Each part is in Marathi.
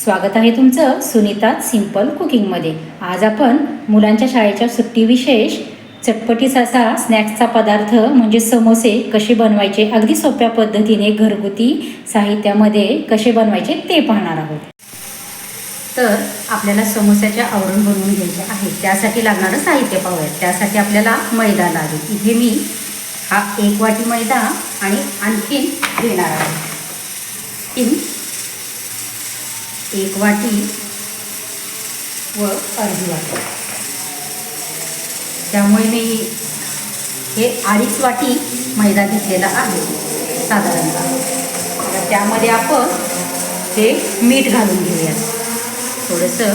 स्वागत आहे तुमचं सुनीता सिंपल कुकिंगमध्ये. आज आपण मुलांच्या शाळेच्या सुट्टी विशेष चटपटीस असा स्नॅक्सचा पदार्थ म्हणजे समोसे कसे बनवायचे अगदी सोप्या पद्धतीने घरगुती साहित्यामध्ये कसे बनवायचे ते पाहणार आहोत. तर आपल्याला समोस्याच्या आवरण बनवून घ्यायचे आहे. त्यासाठी लागणारं साहित्य पाहूयात. त्यासाठी आपल्याला मैदा लागेल. इथे मी हा एक वाटी मैदा आणि आणखीन घेणार आहे. तीन एक वाटी व अर्धी वाटी. त्यामुळे मी हे अडीच वाटी मैदा घेतलेला आहे साधारणतः. त्यामध्ये आपण हे मीठ घालून घेऊया. थोडंसं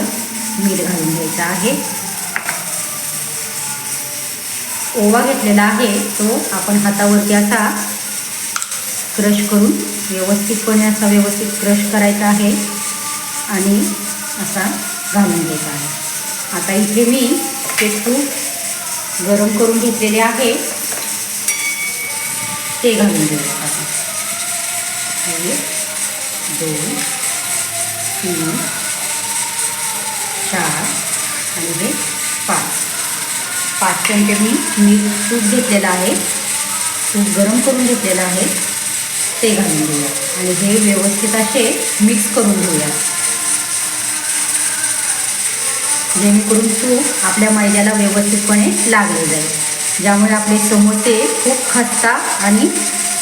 मीठ घालून घ्यायचं आहे. ओवा घेतलेला आहे तो आपण हातावरती असा क्रश करून व्यवस्थितपणे असा व्यवस्थित क्रश करायचा आहे. आणि असा घालून घेत आहे. आता इथे मी ते तूप गरम करून घेतलेले आहे. ते घालून घेऊया आता एक दोन तीन चार आणि हे पाच. पाच चमचे मी मीठ तूप घेतलेलं आहे. तूप गरम करून घेतलेलं आहे. ते घालून घेऊया. आणि हे व्यवस्थित असे मिक्स करून घेऊया. जेणेकरून तूप आपल्या मैद्याला व्यवस्थितपणे लागले जाईल. ज्यामुळे आपले समोसे खूप खस्ता आणि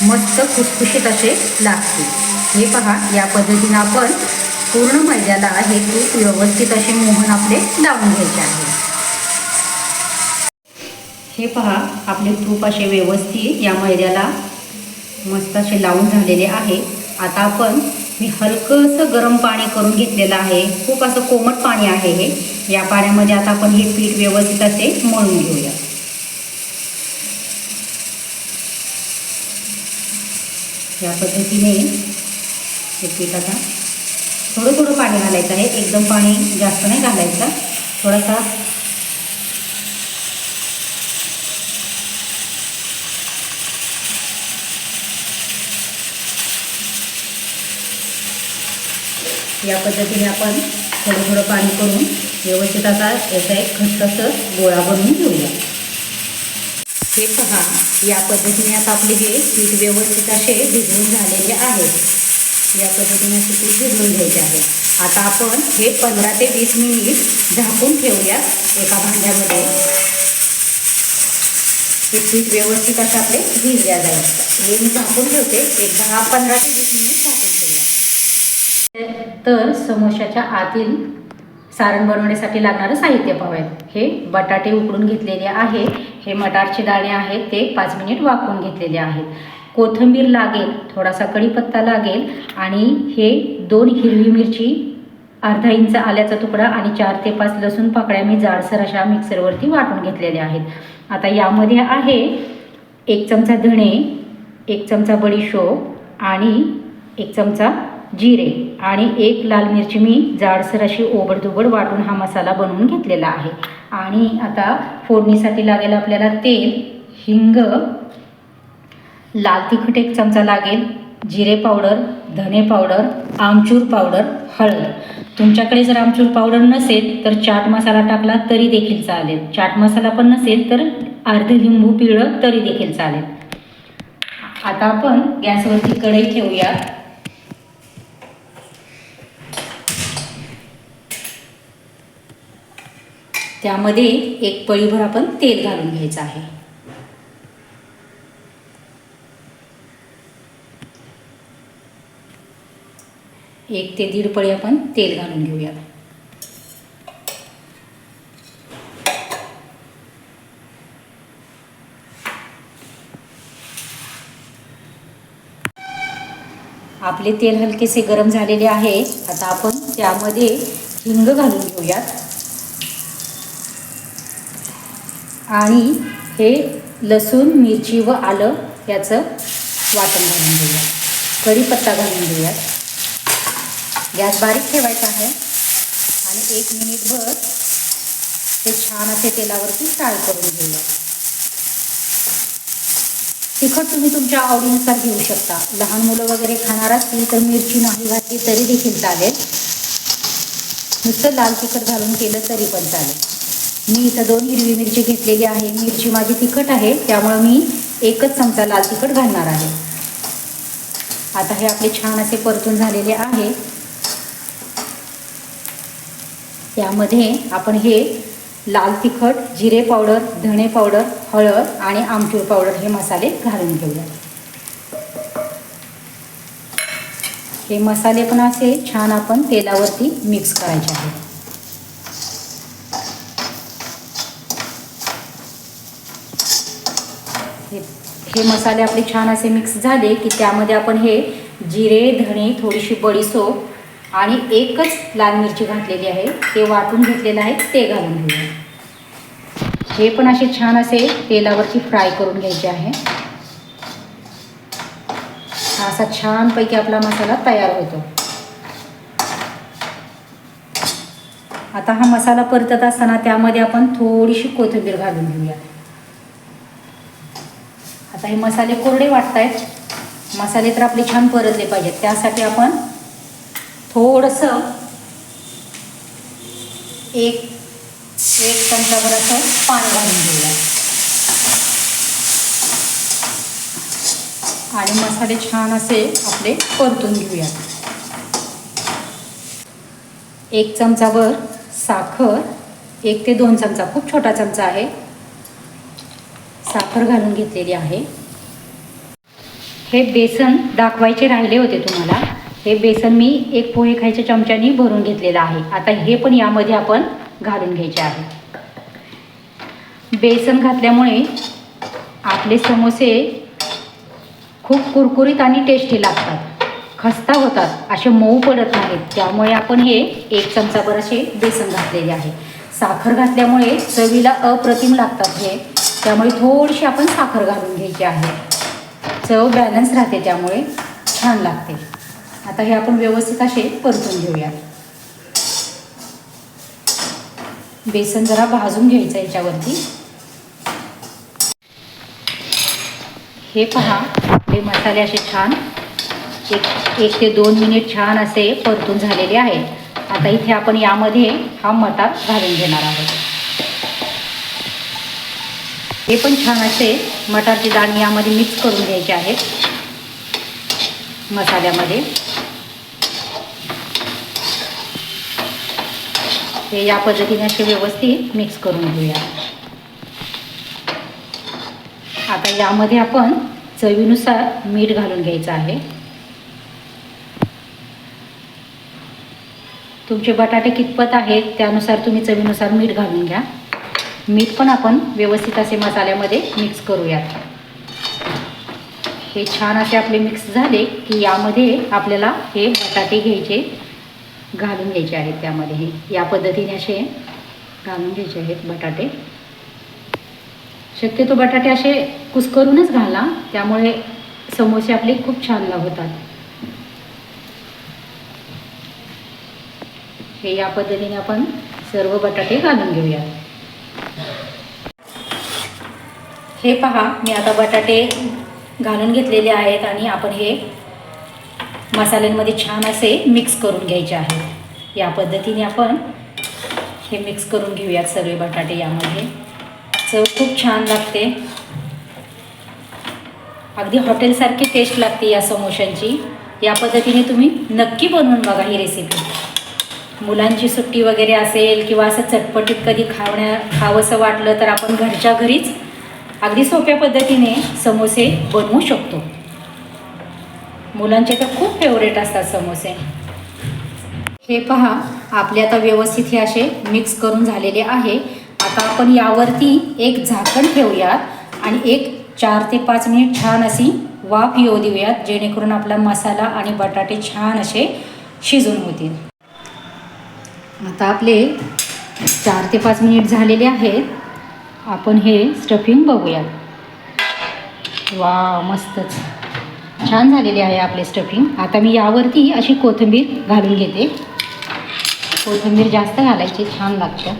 मस्त खुसखुशीत असे लागतील. हे पहा या पद्धतीनं आपण पूर्ण मैद्याला हे तूप व्यवस्थित असे मोहन आपले लावून घ्यायचे आहे. हे पहा आपले तूप असे व्यवस्थित या मैद्याला मस्त असे लावून झालेले आहे. आता आपण मी हलकंसं गरम पाणी करून घेतलेलं आहे. खूप असं कोमट पाणी आहे हे. या पाण्यामध्ये आता आपण हे पीठ व्यवस्थित असे मळून घेऊया. या पद्धतीने हे पीठ आता थोडं थोडं पाणी घालायचं आहे. एकदम पाणी जास्त नाही घालायचं. थोडासा या पद्धतीने आपण थोडं थोडं पाणी करून व्यवस्थित असा याचा एक घट्टस गोळा बनवून घेऊया. हे पहा या पद्धतीने आता आपले हे पीठ व्यवस्थित असे भिजवून झालेले आहे. या पद्धतीने असे पीठ भिजवून घ्यायचे आहे. आता आपण हे पंधरा ते वीस मिनिट झाकून ठेवूया एका भांड्यामध्ये. हे पीठ व्यवस्थित असं आपले भिजल्या जाईल. हे मी झाकून ठेवते. एक दहा पंधरा ते वीस मिनिट झाकून तर समोशाच्या आतील सारण बनवण्यासाठी लागणारं साहित्य पाहूयात. हे बटाटे उकडून घेतलेले आहे. हे मटारचे दाणे आहेत. ते पाच मिनिट वाफवून घेतलेले आहेत. कोथिंबीर लागेल. थोडासा कढीपत्ता लागेल. आणि हे दोन हिरवी मिरची अर्धा इंच आल्याचा तुकडा आणि चार ते पाच लसूण पाकळ्या मी जाडसर अशा मिक्सरवरती वाटून घेतलेल्या आहेत. आता यामध्ये आहे एक चमचा धणे एक चमचा बडीशोप आणि एक चमचा जिरे आणि एक लाल मिरची मी जाडसर अशी ओबडधोबड वाटून हा मसाला बनवून घेतलेला आहे. आणि आता फोडणीसाठी लागेल आपल्याला तेल हिंग लाल तिखट एक चमचा लागेल जिरे पावडर धने पावडर आमचूर पावडर हळद. तुमच्याकडे जर आमचूर पावडर नसेल तर चाट मसाला टाकला तरी देखील चालेल. चाट मसाला पण नसेल तर अर्धे लिंबू पिळं तरी देखील चालेल. आता आपण गॅसवरती कढई ठेवूया त्यामध्ये एक पळीभर आपण तेल घालून घ्यायचं आहे. एक ते दीड पळी आपण तेल घालून घेऊया आपले तेल हलकेसे गरम झालेले आहे. आता आपण त्यामध्ये हिंग घालून घेऊयात. आणि हे लसूण मिरची व आलं याचं वाटण घालून देऊया कढीपत्ता घालून देऊयात गॅस बारीक ठेवायचा आहे. आणि एक मिनिटभर ते छान असे तेलावरती फ्राय करून घेऊया. तिखट तुम्ही तुमच्या आवडीनुसार घेऊ शकता. लहान मुलं वगैरे खाणार असतील तर मिरची नाही घातली तरी देखील चालेल. नुसतं लाल तिखट घालून केलं तरी पण चालेल. मी इथं दोन हिरवी मिरची घेतलेली आहे. मिरची माझी तिखट आहे. त्यामुळं मी एकच चमचा लाल तिखट घालणार आहे. आता हे आपले छान असे परतून झालेले आहे. त्यामध्ये आपण हे लाल तिखट जिरे पावडर धणे पावडर हळद आणि आमचूर पावडर हे मसाले घालून घेऊया. हे मसाले पण असे छान आपण तेलावरती मिक्स करायचे आहेत हे हे मसाले आपले छान असे मिक्स झाले की त्यामध्ये आपण हे जिरे धणे थोडीशी बडीसोप आणि एकच लाल मिरची घातलेली आहे. ते वाटून घेतलेलं आहे ते घालून घेऊया. हे पण असे छान असे तेलावरती फ्राय करून घ्यायचे आहे. असा छानपैकी आपला मसाला तयार होतो. आता हा मसाला परतत असताना त्यामध्ये आपण थोडीशी कोथिंबीर घालून घेऊया. आता हे मसाले कोरडे वाटत आहेत मसाले तर आपले छान परतले पाहिजेत. त्यासाठी आपण थोडंसं एक एक चमचाभर असं पाणी घालून घेऊया. आणि मसाले छान असे आपले परतून घेऊया एक चमचाभर साखर एक ते दोन चमचा खूप छोटा चमचा आहे. साखर घालून घेतलेली आहे. हे बेसन दाखवायचे राहिले होते तुम्हाला. हे बेसन मी एक पोहे खायच्या चमच्यानी भरून घेतलेलं आहे. आता हे पण यामध्ये आपण घालून घ्यायचे आहे. बेसन घातल्यामुळे आपले समोसे खूप कुरकुरीत आणि टेस्टी लागतात. खस्ता होतात. असे मऊ पडत नाहीत. त्यामुळे आपण हे एक चमचाभर असे बेसन घातलेले आहे. साखर घातल्यामुळे चवीला अप्रतिम लागतात हे. त्यामुळे थोडीशी आपण साखर घालून घ्यायची आहे. चव बॅलन्स राहते त्यामुळे छान लागते. आता हे आपण व्यवस्थित असे परतून घेऊया. बेसन जरा भाजून घ्यायचं याच्यावरती. हे पहा हे मसाले असे छान एक एक ते दोन मिनिट छान असे परतून झालेले आहे आता इथे आपण यामध्ये हा मटार घालून घेणार आहोत. हे पण छान असे मटारची डाळ यामध्ये मिक्स करून घ्यायचे आहेत मसाल्यामध्ये. हे या पद्धतीने असे व्यवस्थित मिक्स करून घेऊया. आता यामध्ये आपण चवीनुसार मीठ घालून घ्यायचं आहे. तुमचे बटाटे कितपत आहेत त्यानुसार तुम्ही चवीनुसार मीठ घालून घ्या. मीठ पण आपण व्यवस्थित असे मसाल्यामध्ये मिक्स करूयात. हे छान असे आपले मिक्स झाले की यामध्ये आपल्याला हे बटाटे घ्यायचे घालून घ्यायचे आहेत त्यामध्ये. हे या पद्धतीने असे घालून घ्यायचे आहेत बटाटे. शक्यतो बटाटे असे कुस्करूनच घाला त्यामुळे समोसे आपले खूप छान होतात हे या पद्धतीने आपण सर्व बटाटे घालून घेऊयात. हे पहा मी आता बटाटे घालून घेतलेले आहेत आणि आपण हे मसाल्यांमध्ये छान असे मिक्स करून घ्यायचे आहेत या पद्धतीने आपण हे मिक्स करून घेऊयात सगळे बटाटे यामध्ये. चव खूप छान लागते. अगदी हॉटेलसारखी टेस्ट लागते या समोशांची. या पद्धतीने तुम्ही नक्की बनवून बघा ही रेसिपी मुलांची सुट्टी वगैरे असेल किंवा असं चटपटीत कधी खावण्या खावंसं वाटलं तर आपण घरच्या घरीच अगदी सोप्या पद्धतीने समोसे बनवू शकतो. मुलांचे तर खूप फेवरेट असतात समोसे. हे पहा आपले आता व्यवस्थित हे असे मिक्स करून झालेले आहे. आता आपण यावरती एक झाकण ठेवूयात आणि एक चार ते पाच मिनिट छान अशी वाफ येऊ देऊयात जेणेकरून आपला मसाला आणि बटाटे छान असे शिजून होतील. आता आपले चार ते पाच मिनिट झालेले आहेत. आपण हे स्टफिंग बघूयात. वा मस्तच. छान झालेले आहे आपले स्टफिंग आता मी यावरती अशी कोथिंबीर घालून घेते. कोथिंबीर जास्त घालायची छान लागतं.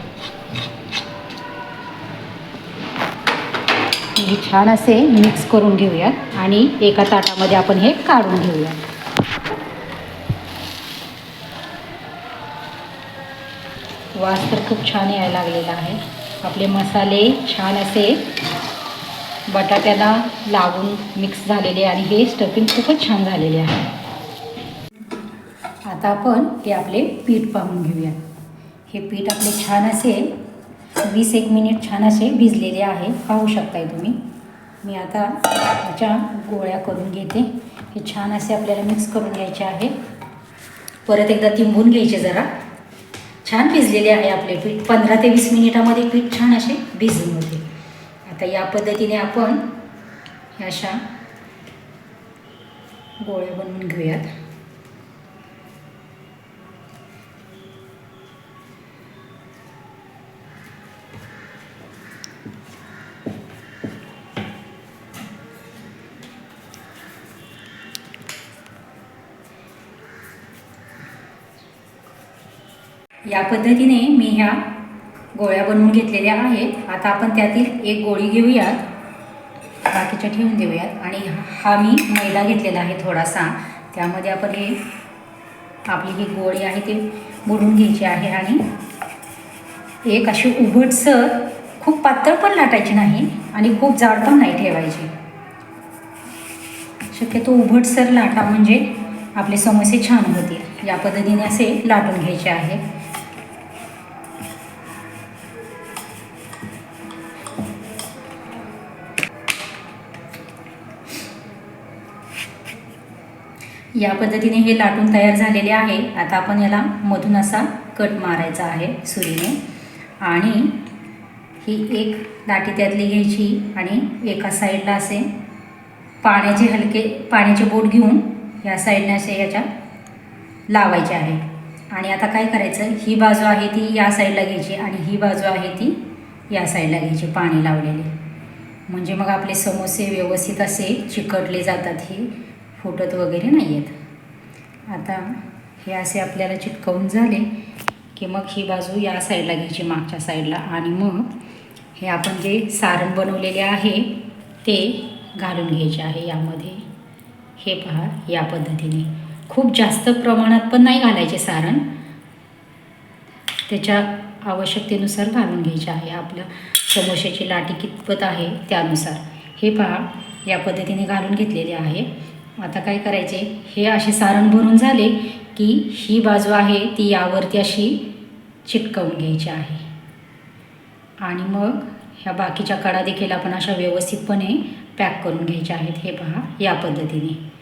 हे छान असे मिक्स करून घेऊयात आणि एका ताटामध्ये आपण हे काढून घेऊयात. वास तर खूप छान यायला लागलेला आहे. आपले मसाले छान असे बटाट्याला लावून मिक्स झालेले आणि हे स्टफिंग खूपच छान झालेले आहे. आता आपण ते आपले पीठ पाहून घेऊया हे पीठ आपले छान असे वीस एक मिनिट छान असे भिजलेले आहे. पाहू शकताय तुम्ही. मी आता ह्याच्या गोळ्या करून घेते. हे छान असे आपल्याला मिक्स करून घ्यायचे आहे. परत एकदा तिंबून घ्यायचे जरा. छान भिजलेले आहे आपले पीठ. पंधरा ते वीस मिनिटामध्ये पीठ छान असे भिजून होते. आता या पद्धतीने आपण ह्या अशा गोळ्या बनवून घेऊयात. या पद्धतीने मी ह्या गोळ्या बनवून घेतलेल्या आहेत. आता आपण त्यातील एक गोळी घेऊयात. बाकीच्या ठेवून देऊयात. आणि हा मी मैदा घेतलेला आहे थोडासा. त्यामध्ये आपण हे आपली ही गोळी आहे ते बुडून घ्यायची आहे आणि एक अशी उघडसर खूप पातळ पण लाटायची नाही आणि खूप जाड पण नाही ठेवायची. शक्यतो उघडसर लाटा म्हणजे आपले समोसे छान होतील. या पद्धतीने असे लाटून घ्यायचे आहे. या पद्धतीने हे लाटून तयार झालेले आहे. आता आपण याला मधून असा कट मारायचा आहे सुरीने. आणि ही एक लाटी त्यातली घ्यायची आणि एका साईडला असे पाण्याचे हलके पाण्याचे बोट घेऊन या साईडने असे याच्या लावायचे आहे. आणि आता काय करायचं? ही बाजू आहे ती या साईडला घ्यायची आणि ही बाजू आहे ती या साईडला घ्यायची पाणी लावलेली. म्हणजे मग आपले समोसे व्यवस्थित असे चिकटले जातात हे. फुटत वगैरे नाही आहेत आता हे असे आपल्याला चिटकवून झाले की मग ही बाजू या साईडला घ्यायची मागच्या साईडला. आणि मग हे आपण जे सारण बनवलेले आहे ते घालून घ्यायचे आहे यामध्ये. हे पहा या पद्धतीने. खूप जास्त प्रमाणात पण नाही घालायचे सारण. त्याच्या आवश्यकतेनुसार घालून घ्यायचे आहे आपल्या समोश्याची लाटी कितपत आहे त्यानुसार. हे पहा या पद्धतीने घालून घेतलेले आहे. आता काय करायचे? हे असे सारण भरून झाले की ही बाजू आहे ती यावरती अशी चिटकवून घ्यायची आहे. आणि मग ह्या बाकीच्या कडा देखील आपण अशा व्यवस्थितपणे पॅक करून घ्यायच्या आहेत. हे पहा या पद्धतीने.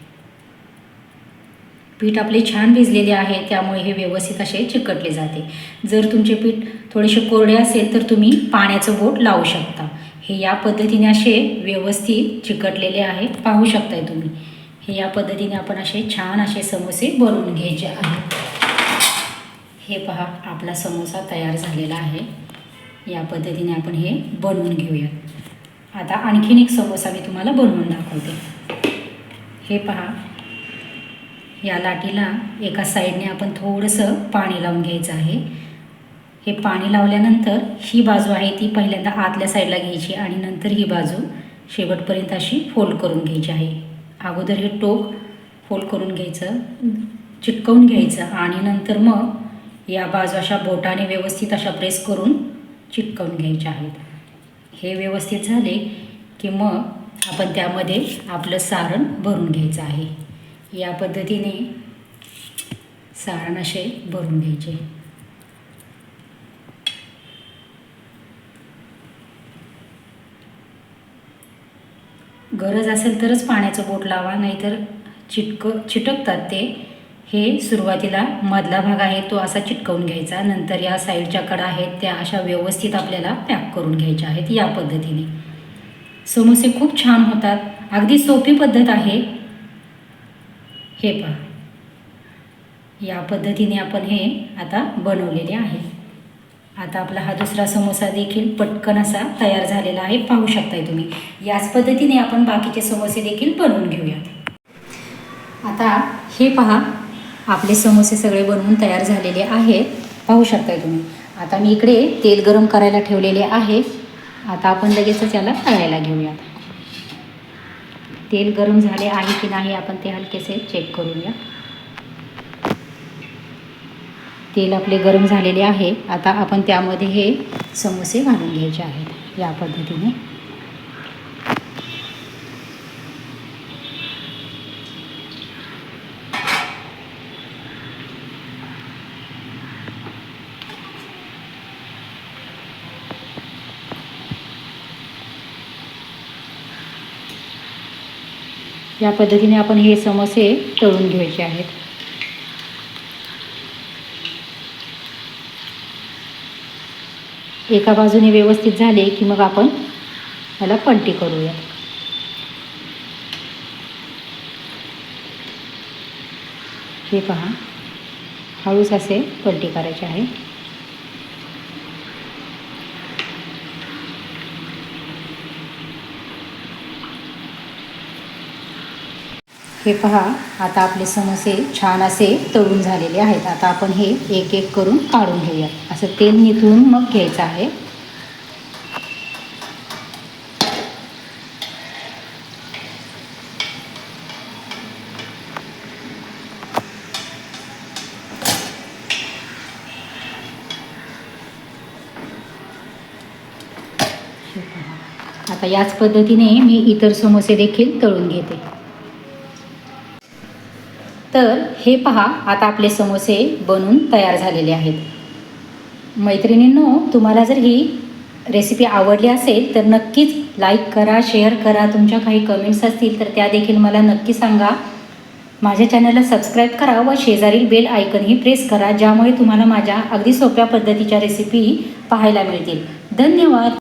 पीठ आपले छान भिजलेले आहे त्यामुळे हे व्यवस्थित असे चिकटले जाते. जर तुमचे पीठ थोडेसे कोरडे असेल तर तुम्ही पाण्याचं बोट लावू शकता. हे या पद्धतीने असे व्यवस्थित चिकटलेले आहेत. पाहू शकताय तुम्ही. हे या पद्धतीने आपण असे छान असे समोसे बनवून घ्यायचे आहेत. हे पहा आपला समोसा तयार झालेला आहे. या पद्धतीने आपण हे बनवून घेऊयात. आता आणखीन एक समोसा मी तुम्हाला बनवून दाखवते. हे पहा या लाटीला एका साईडने आपण थोडंसं पाणी लावून घ्यायचं आहे. हे पाणी लावल्यानंतर ही बाजू आहे ती पहिल्यांदा आतल्या साईडला घ्यायची आणि नंतर ही बाजू शेवटपर्यंत अशी फोल्ड करून घ्यायची आहे. अगोदर हे टोक फोल्ड करून घ्यायचं चिटकवून घ्यायचं आणि नंतर मग या बाजू अशा बोटाने व्यवस्थित अशा प्रेस करून चिटकवून घ्यायच्या आहेत. हे व्यवस्थित झाले की मग आपण त्यामध्ये आपलं सारण भरून घ्यायचं आहे. या पद्धतीने सारण असे भरून घ्यायचे. गरज असेल तरच पाण्याचं बोट लावा नाहीतर चिटक चिटकतात ते. हे सुरुवातीला मधला भाग आहे तो असा चिटकवून घ्यायचा. नंतर या साईडच्या कडा आहेत त्या अशा व्यवस्थित आपल्याला पॅक करून घ्यायच्या आहेत या पद्धतीने. समोसे खूप छान होतात. अगदी सोपी पद्धत आहे. हे पहा. या पद्धतीने आपण हे आता बनवलेले आहे. आता आपला हा दुसरा समोसा देखील पटकन असा तयार झालेला आहे. पाहू शकताय तुम्ही. याच पद्धतीने आपण बाकीचे समोसे देखील बनवून घेऊयात. आता हे पहा आपले समोसे सगळे बनवून तयार झालेले आहेत. पाहू शकताय तुम्ही. आता मी इकडे तेल गरम करायला ठेवलेले आहे. आता आपण लगेचच याला तळायला घेऊयात. तेल गरम झाले आहे की नाही आपण ते हलकेसे चेक करूया तेल आपले गरम झालेले आहे. आता आपण त्यामध्ये हे समोसे घालून घ्यायचे आहेत. या पद्धतीने. या पद्धतीने आपण हे समोसे तळून घ्यायचे आहेत. एका बाजूने व्यवस्थित झाले की मग आपण याला पलटी करूया. हे पहा हळूच असे पलटी करायचे आहे. हे पहा आता आपले समोसे छान असे तळून झालेले आहेत. आता आपण हे एक एक करून काढून घेऊया. असं तेल निथळून मग घ्यायचं आहे. आता याच पद्धतीने मी इतर समोसे देखील तळून घेते. तर हे पहा आता आपले समोसे बनून तयार झालेले आहेत. मैत्रिणींनो तुम्हाला जर ही रेसिपी आवडली असेल तर नक्कीच लाईक करा शेअर करा. तुमच्या काही कमेंट्स असतील तर त्या देखील मला नक्की सांगा. माझ्या चॅनलला सबस्क्राईब करा व शेजारील बेल आयकनही प्रेस करा ज्यामुळे तुम्हाला माझ्या अगदी सोप्या पद्धतीच्या रेसिपी पाहायला मिळतील. धन्यवाद!